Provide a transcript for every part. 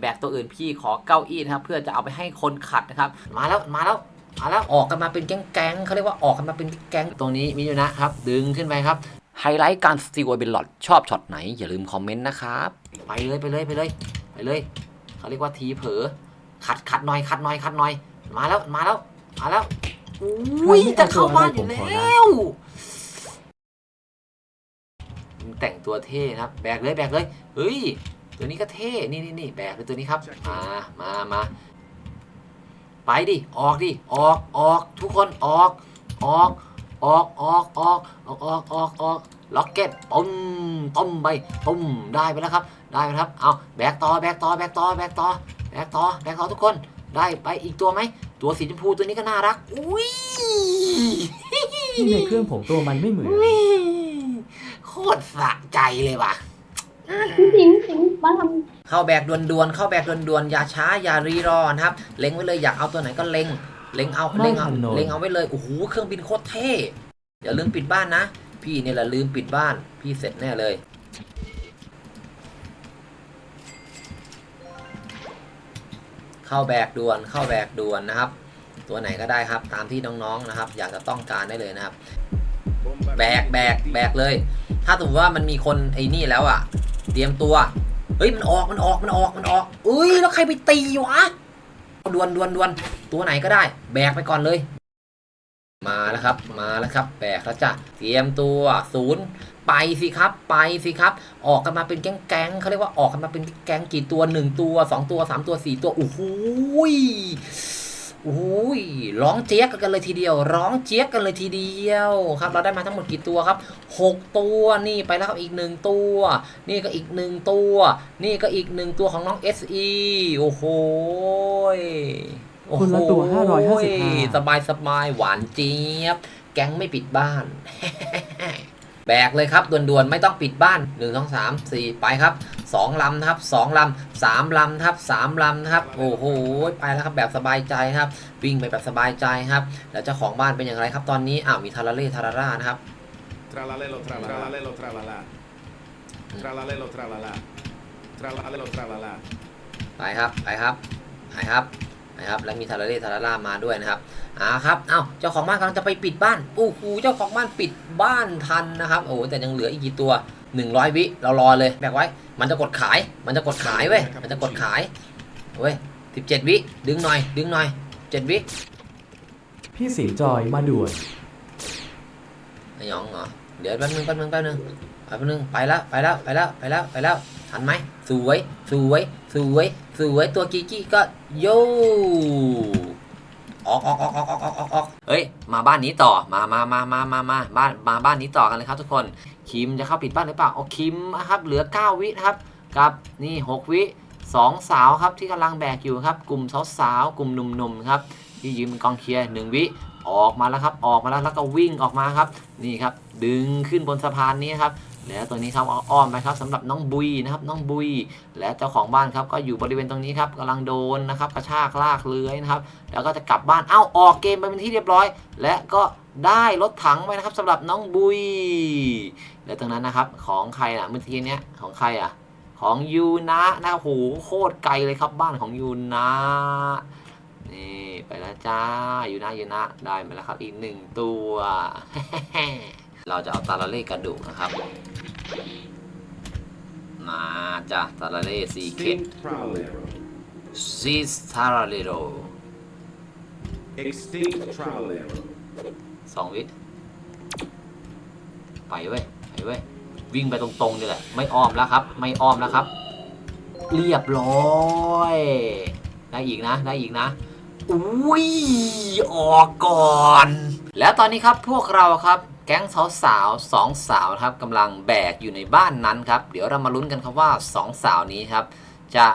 แบกตัวอื่นพี่ขอเก้าอี้นะครับเพื่อจะเอาไปให้คนขัดนะครับ มาแล้วมาแล้วมาแล้วออกกันมาเป็นแก๊งๆเขาเรียกว่าออกกันมาเป็นแก๊งตรงนี้มิอยู่นะครับ ดึงขึ้นไปครับไฮไลท์การสติลเบลลอดชอบช็อตไหน อย่าลืมคอมเมนต์นะครับไปเลยไปเลยไปเลยไปเลยเขาเรียกว่าทีเผลอขัดขัดหน่อยขัดหน่อยขัดหน่อย มาแล้วมาแล้วมาแล้วอุ้ยจะเข้าบ้านอยู่แล้วแต่งตัวเท่นะครับ แบกเลยแบกเลยเฮ้ย ตัวนี้ก็เท่ นี่นี่นี่แบกเลยตัวนี้ครับ มา มา มา ไปดิ ออกดิ ออก ออก ทุกคน ออก ออก ออก ออก ออก ออก ออก ออก ออกล็อกเก็ตปุ้มต้มไปปุ้มได้ไปแล้วครับ ได้ไปแล้วครับ เอาแบกต่อ แบกต่อ แบกต่อ แบกต่อ แบกต่อ แบกต่อทุกคน ได้ไปอีกตัวไหม ตัวสีชมพูตัวนี้ก็น่ารัก อุ้ยที่ในเครื่องผมตัวมันไม่เหมือน โคตรสะใจเลยว่ะ พี่สิงห์สิงห์มาทเข้าแบกด่วนๆเข้าแบกด่วนๆอย่าช้าอย่ารีรอนะครับเล็งไว้เลยอยากเอาตัวไหนก็เล็งเล็งเอาไม่เล็งเอาทันโนนเล็งเอาไว้เลยโอ้โหเครื่องบินโคตรเท่อย่าลืมปิดบ้านนะ พี่เนี่ยแหละลืมปิดบ้าน พี่เสร็จแน่เลย เข้าแบกด่วนเข้าแบกด่วนนะครับ ตัวไหนก็ได้ครับตามที่น้องๆนะครับ อยากจะต้องการได้เลยนะครับ แบกแบกแบกเลย ถ้าสมมติว่ามันมีคนไอ้นี่แล้วอะ เตรียมตัว เฮ้ยมันออกมันออกมันออกมันออกเอ้ยแล้วใครไปตีวะดวนดวนดวนตัวไหนก็ได้ แบกไปก่อนเลย มาแล้วครับ มาแล้วครับ แบกแล้วจ้ะเตรียมตัวศูนย์ไปสิครับ ไปสิครับ ออกกันมาเป็นแก๊งๆเขาเรียกว่าออกกันมาเป็นแก๊งกี่ตัวหนึ่งตัวสองตัวสามตัวสี่ตัวโอ้โห อ้โหยร้องเจี๊ยกกันเลยทีเดียว ร้องเจี๊ยกกันเลยทีเดียวครับ เราได้มาทั้งหมดกี่ตัวครับหกตัวนี่ไปแล้วครับอีกหนึ่งตัว นี่ก็อีกหนึ่งตัว นี่ก็อีกหนึ่งตัวของน้อง SE โอ้โหยโอ้โหคนละตัว555สบายสบายหวานเจี๊ยบ แก๊งไม่ปิดบ้าน แบกเลยครับด่วนๆไม่ต้องปิดบ้าน 1 2 3 4 ไปครับ 2ลำนะครับ2ลำ3ลำนะครับ3ลำนะครับโอ้โหไปแล้วครับแบบสบายใจครับวิ่งไปแบบสบายใจครับแล้วเจ้าของบ้านเป็นอย่างไรครับตอนนี้อ้าวมีทาราเล่ทาราร่านะครับ Tralalelo, tralalelo, tralala. Tralalelo, tralala. Tralalelo, tralala. ไปครับไปครับไปครับไปครับแล้วมีทาราเล่ทาราร่ามาด้วยนะครับอ่าครับเอ้าเจ้าของบ้านกำลังจะไปปิดบ้านโอ้โหเจ้าของบ้านปิดบ้านทันนะครับโอ้โหแต่ยังเหลืออีกกี่ตัว 100 วิเรารอเลยแบกไว้ มันจะกดขาย มันจะกดขายเว้ยมันจะกดขายเว้ย17 วิ ดึงหน่อย ดึงหน่อย 7 วิพี่สิงห์จอยมาด่วนไอ้หยองเหรอ เดี๋ยวแป๊บนึงแป๊บนึงแป๊บนึงแป๊บนึงไปแล้วไปแล้วไปแล้วไปแล้วไปแล้วทันไหมสวย สวย สวย สวย ตัวกิกี้ก็โย ออกออกออกออกออกออกออกออกเฮ้ย มาบ้านนี้ต่อ มามามามามามาบ้าน มาบ้านนี้ต่อกันเลยครับทุกคน คิมจะเข้าปิดบ้านหรือเปล่า โอ้คิมครับ เหลือ 9 วิครับ กับ นี่ 6 วิสองสาวครับที่กำลังแบกอยู่ครับ กลุ่มสาวๆ กลุ่มหนุ่มๆ ครับ ที่ยืนเป็นกองเชียร์หนึ่งวิ ออกมาแล้วครับ ออกมาแล้ว แล้วก็วิ่งออกมาครับ นี่ครับ ดึงขึ้นบนสะพานนี้ครับ แล้วตัวนี้ครับอ้อมไปครับสำหรับน้องบุยนะครับน้องบุย และเจ้าของบ้านครับก็อยู่บริเวณตรงนี้ครับกำลังโดนนะครับกระชากลากเลื้อยนะครับแล้วก็จะกลับบ้านเอ้าออกเกมไปเป็นที่เรียบร้อย และก็ได้รถถังไปนะครับสำหรับน้องบุย และตรงนั้นนะครับของใครนะเมื่อกี้เนี้ยของใครอะของยูนะนะโหโคตรไกลเลยครับบ้านของยูนะนี่ไปแล้วจ้ายูนะยูนะได้มาแล้วครับอีกหนึ่งตัว เราจะเอาตาลาเล่กระดูกนะครับ มาจ้ะตาลาเล่ซีเคท Extinct tralero. ซีสตาราเลโร Extinct tralero. สองวิ ไปเว้ย ไปเว้ย วิ่งไปตรงๆนี่แหละ ไม่อ้อมแล้วครับ ไม่อ้อมแล้วครับ เรียบร้อย ได้อีกนะ ได้อีกนะอุ้ย ออกก่อน แล้วตอนนี้ครับพวกเราครับ แก๊งสาวสาวๆสองสาวครับกำลังแบกอยู่ในบ้านนั้นครับ เดี๋ยวเรามาลุ้นกันครับว่าสองสาวนี้ครับ จะ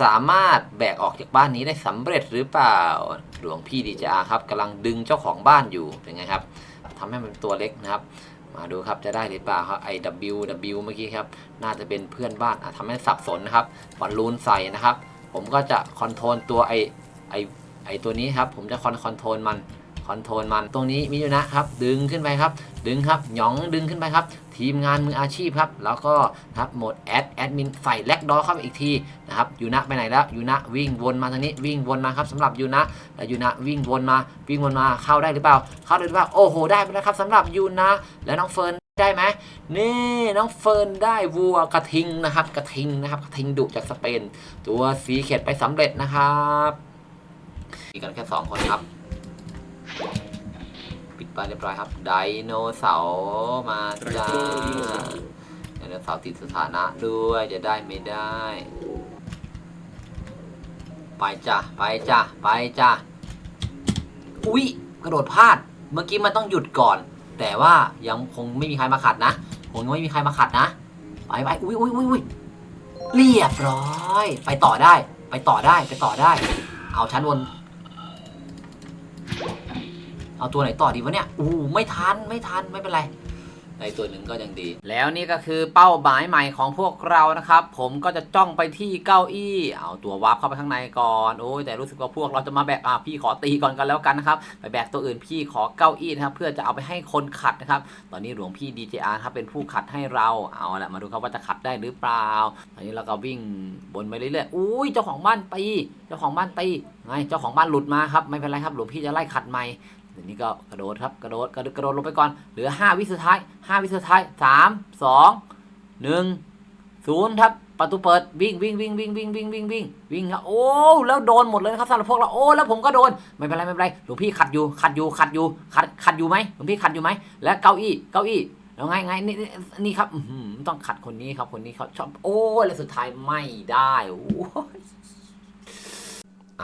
สามารถแบกออกจากบ้านนี้ได้สำเร็จหรือเปล่าหลวงพี่ดีจาครับกำลังดึงเจ้าของบ้านอยู่เป็นไงครับทำให้มันตัวเล็กนะครับ มาดูครับจะได้หรือเปล่าครับ IW W เมื่อกี้ครับน่าจะเป็นเพื่อนบ้านอะทำให้สับสนนะครับบอลลูนใส่นะครับ ผมก็จะคอนโทรลตัวไอไอไอตัวนี้ครับ ผมจะคอนคอนโทรลมัน อนโทรลมันตรงนี้มิยู่นะครับ ดึงขึ้นไปครับ ดึงครับหยองดึงขึ้นไปครับ ทีมงานมืออาชีพครับ แล้วก็ครับโหมดแอดแอดมินใส่แล็กดอเข้ามาอีกทีนะครับยูนะไปไหนแล้วยูนะวิ่งวนมาทางนี้วิ่งวนมาครับสำหรับยูนะแต่ยูนะวิ่งวนมาวิ่งวนมาเข้าได้หรือเปล่า เข้าได้หรือเปล่าโอ้โหได้ไปแล้วครับสำหรับยูนะแล้วน้องเฟิร์นได้ไหมนี่น้องเฟิร์นได้วัวกระทิงนะครับ กระทิงนะครับกระทิงดุจากสเปน ตัวสีเข็ดไปสำเร็จนะครับมีกันแค่สองคนครับ ปิดไปเรียบร้อยครับ ไดโนเสาร์มาจ้าไดโนเสาร์ติดสถานะด้วยจะได้ไม่ได้ ไปจ้ะไปจ้ะไปจ้ะอุ๊ยกระโดดพลาด เมื่อกี้มันต้องหยุดก่อน แต่ว่ายังคงไม่มีใครมาขัดนะคงไม่มีใครมาขัดนะไปไปอุ๊ยอุ๊ยอุ๊ยอุ๊ยเรียบร้อย ไปต่อได้ ไปต่อได้ ไปต่อได้ เอาชั้นบน เอาตัวไหนต่อดีวะเนี่ยอู้ไม่ทันไม่ทันไม่เป็นไรในตัวหนึ่งก็ยังดี แล้วนี่ก็คือเป้าหมายใหม่ของพวกเรานะครับ ผมก็จะจ้องไปที่เก้าอี้ เอาตัววาร์ปเข้าไปข้างในก่อนโอ้ยแต่รู้สึกว่าพวกเราจะมาแบกอะพี่ขอตีก่อนกันแล้วกันนะครับไปแบกตัวอื่นพี่ขอเก้าอี้นะครับเพื่อจะเอาไปให้คนขัดนะครับ ตอนนี้หลวงพี่ DJR ครับเป็นผู้ขัดให้เราเอาละมาดูครับว่าจะขัดได้หรือเปล่า ตอนนี้เราก็วิ่งบนไปเรื่อยๆอุ้ยเจ้าของบ้านตีเจ้าของบ้านตีไงเจ้าของบ้านหลุดมาครับไม่เป็นไรครับหลวงพี่จะไล่ขัดใหม่ เดี๋ยวนี้ก็กระโดดครับกระโดดกระโดดกระโดดลงไปก่อนเหลือ 5 วิสุดท้าย 5 วิสุดท้าย 3 2 1 0ครับประตูเปิดวิ่งวิ่งวิ่งวิ่งวิ่งวิ่งวิ่งวิ่งวิ่งโอ้แล้วโดนหมดเลยนะครับสำหรับพวกเราโอ้แล้วผมก็โดนไม่เป็นไรไม่เป็นไรหลวงพี่ขัดอยู่ขัดอยู่ขัดอยู่ขัดขัดอยู่ไหมหลวงพี่ขัดอยู่ไหมและเก้าอี้เก้าอี้แล้วไงไงนี่นี่นี่ครับต้องขัดคนนี้ครับคนนี้เขาชอบโอ้แล้วสุดท้ายไม่ได้โอ้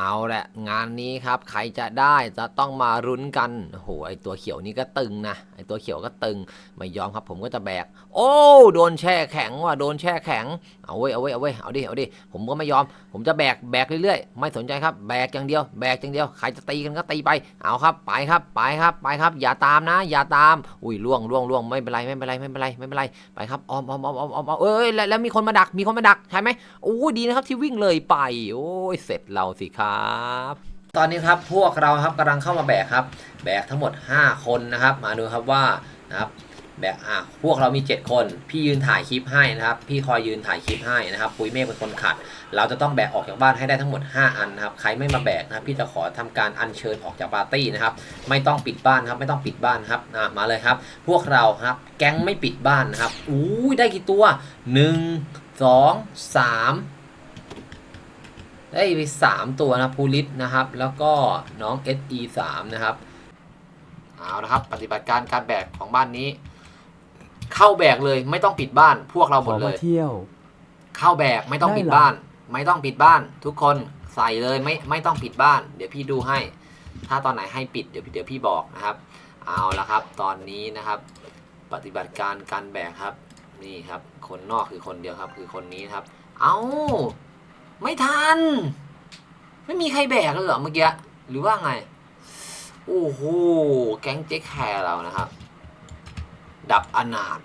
เอาแหละงานนี้ครับใครจะได้จะต้องมารุ้นกันโหไอตัวเขียวนี่ก็ตึงนะไอตัวเขียวก็ตึงไม่ยอมครับผมก็จะแบก โอ้โดนแช่แข็งว่ะโดนแช่แข็งเอาเว้ยเอาเว้ยเอาเว้ยเอาดิเอาดิผมก็ไม่ยอม ผมจะแบกแบกเรื่อยๆ ไม่สนใจครับแบกอย่างเดียวแบกอย่างเดียวใครจะตีกันก็ตีไปเอาครับไปครับไปครับไปครับ อย่าตามนะ อย่าตาม อุ้ยล่วงล่วงล่วงไม่เป็นไรไม่เป็นไรไม่เป็นไรไม่เป็นไรไปครับออมออมออมออมออมออมเอ้ยแล้วแล้วมีคนมาดักมีคนมาดักใช่ไหมโอ้ดีนะครับที่วิ่งเลยไปโอ้ยเสร็จเราสิครับตอนนี้ครับพวกเราครับกำลังเข้ามาแบกครับ แบกทั้งหมด 5 คนนะครับ มาดูครับว่านะครับแบกอะพวกเรามี 7 คน พี่ยืนถ่ายคลิปให้นะครับ พี่คอยยืนถ่ายคลิปให้นะครับ ปุ้ยเมฆเป็นคนขัด เราจะต้องแบกออกจากบ้านให้ได้ทั้งหมด 5 อันนะครับ ใครไม่มาแบกนะครับ พี่จะขอทำการอัญเชิญออกจากปาร์ตี้นะครับ ไม่ต้องปิดบ้านครับ ไม่ต้องปิดบ้านครับอะมาเลยครับ พวกเราครับ แก๊งไม่ปิดบ้านนะครับ อู้ยได้กี่ตัว 1 2 3 ได้ไปสามตัวนะครับภูริศนะครับ แล้วก็น้อง SE 3นะครับเอาละครับ ปฏิบัติการการแบกของบ้านนี้ เข้าแบกเลยไม่ต้องปิดบ้าน พวกเราขหมอดเลมายเที่ยว เข้าแบกไม่ต้องปิดได้เหรอบ้าน ไม่ต้องปิดบ้าน ทุกคนใส่เลยไม่ไม่ต้องปิดบ้าน เดี๋ยวพี่ดูให้ ถ้าตอนไหนให้ปิดเดี๋ยวเดี๋ยวพี่บอกนะครับ เอาละครับ ตอนนี้นะครับ ปฏิบัติการการแบกครับ นี่ครับ คนนอกคือคนเดียวครับ คือคนนี้ครับ เอา ไม่ทัน ไม่มีใครแบกเลยเหรอเมื่อกี้ หรือว่าไง โอ้โห แก๊งเจ๊แคร์เรานะครับ ดับอนาถ